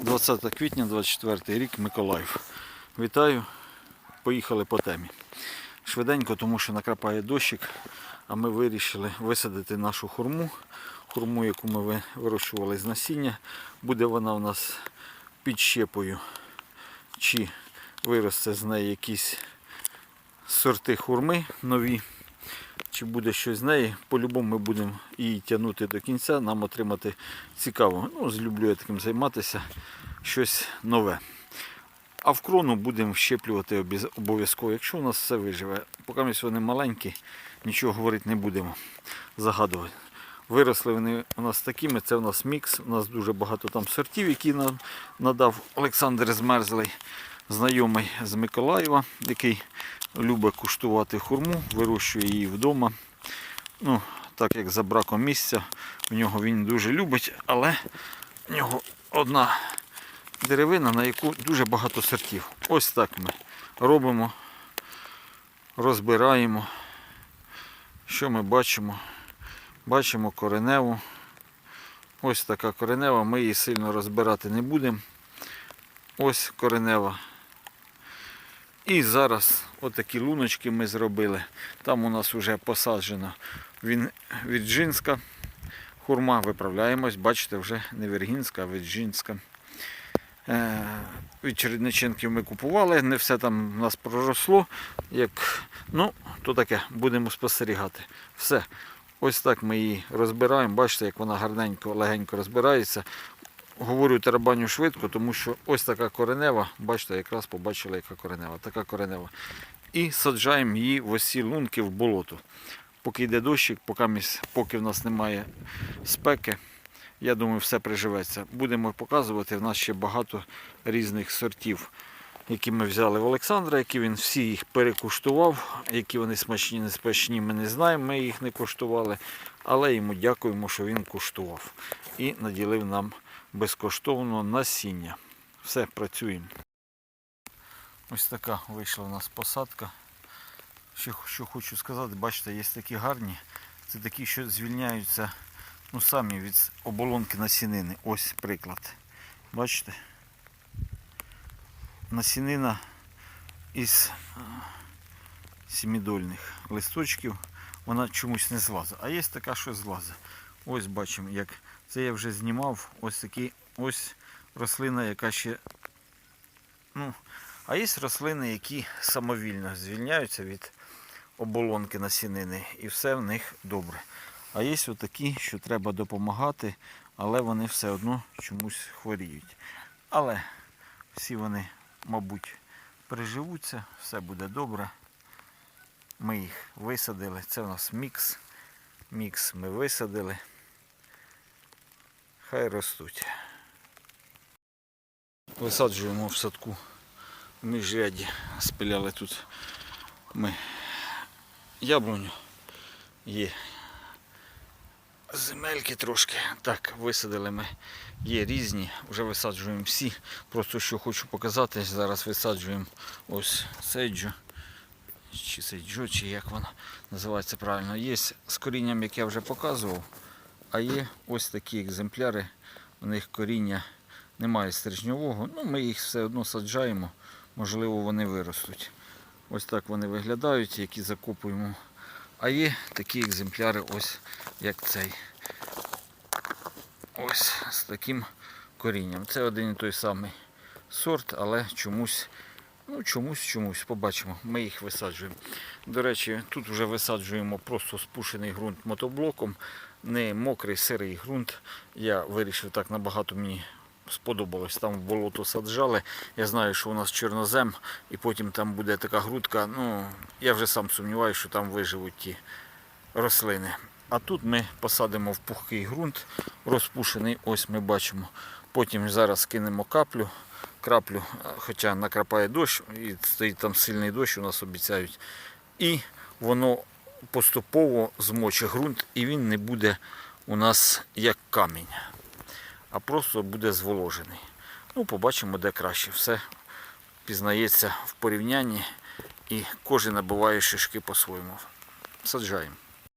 20 квітня, 24 рік, Миколаїв. Вітаю. Поїхали по темі. Швиденько, тому що накрапає дощик, а ми вирішили висадити нашу хурму. Хурму, яку ми вирощували з насіння. Буде вона у нас під щепою. Чи виросте з неї якісь сорти хурми нові, чи буде щось з неї. По-любому ми будемо її тягнути до кінця, нам отримати цікаво. Ну, злюблю я таким займатися, щось нове. А в крону будемо щеплювати обов'язково, якщо у нас все виживе. Поки ми вони маленькі, нічого говорити не будемо, загадувати. Виросли вони у нас такими, це у нас мікс, у нас дуже багато там сортів, які нам надав Олександр Змерзлий, знайомий з Миколаєва, який любить куштувати хурму, вирощує її вдома. Ну, так як за браком місця, в нього він дуже любить, але в нього одна деревина, на яку дуже багато сортів. Ось так ми робимо, розбираємо. Що ми бачимо? Бачимо кореневу. Ось така коренева, ми її сильно розбирати не будемо. Ось коренева. І зараз отакі луночки ми зробили. Там у нас вже посаджена віджинська хурма. Виправляємось, бачите, вже не віргінська, а віджинська. Е, ми купували, не все там у нас проросло. Як, ну, то таке, будемо спостерігати. Все. Ось так ми її розбираємо. Бачите, як вона гарненько, легенько розбирається. Говорю тарабаню швидко, тому що ось така коренева, бачите, якраз побачили, яка коренева, така коренева. І саджаємо її в осі лунки в болото. Поки йде дощик, поки, поки в нас немає спеки, я думаю, все приживеться. Будемо показувати, в нас ще багато різних сортів, які ми взяли в Олександра, які він всі їх перекуштував. Які вони смачні, не смачні, ми не знаємо, ми їх не куштували. Але йому дякуємо, що він куштував і наділив нам безкоштовно насіння. Все, працюємо. Ось така вийшла у нас посадка. Що, що хочу сказати, бачите, є такі гарні. Це такі, що звільняються ну, самі від оболонки насінини. Ось приклад. Бачите? Насінина із а, сімідольних листочків, вона чомусь не злазить. А є така, що злазить. Ось бачимо, як це я вже знімав. Ось такі ось рослина, яка ще. Ну, а є рослини, які самовільно звільняються від оболонки насінини, і все в них добре. А є отакі, що треба допомагати, але вони все одно чомусь хворіють. Але всі вони, мабуть, переживуться, все буде добре. Ми їх висадили. Це у нас мікс. Мікс ми висадили. Хай ростуть. Висаджуємо в садку в міжряді. Спиляли тут ми яблуню. Є земельки трошки. Так, висадили ми. Є різні, вже висаджуємо всі. Просто що хочу показати, зараз висаджуємо ось сейджу. Чи сейджу, чи як вона називається правильно. Є з корінням, як я вже показував. А є ось такі екземпляри. У них коріння немає стрижньового. Ну, ми їх все одно саджаємо. Можливо, вони виростуть. Ось так вони виглядають, які закопуємо. А є такі екземпляри, ось як цей. Ось з таким корінням. Це один і той самий сорт, але чомусь, ну чомусь, чомусь, побачимо. Ми їх висаджуємо. До речі, тут вже висаджуємо просто спушений ґрунт мотоблоком, не мокрий сирий ґрунт. Я вирішив так набагато мені сподобалось. Там в болото саджали. Я знаю, що у нас чорнозем, і потім там буде така грудка. Ну, я вже сам сумніваюся, що там виживуть ті рослини. А тут ми посадимо в пухкий ґрунт, розпушений, ось ми бачимо. Потім зараз кинемо каплю, краплю, хоча накрапає дощ, і стоїть там сильний дощ, у нас обіцяють. І воно поступово змочить ґрунт, і він не буде у нас як камінь, а просто буде зволожений. Ну, побачимо, де краще. Все пізнається в порівнянні, і кожен набиває шишки по-своєму. Саджаємо.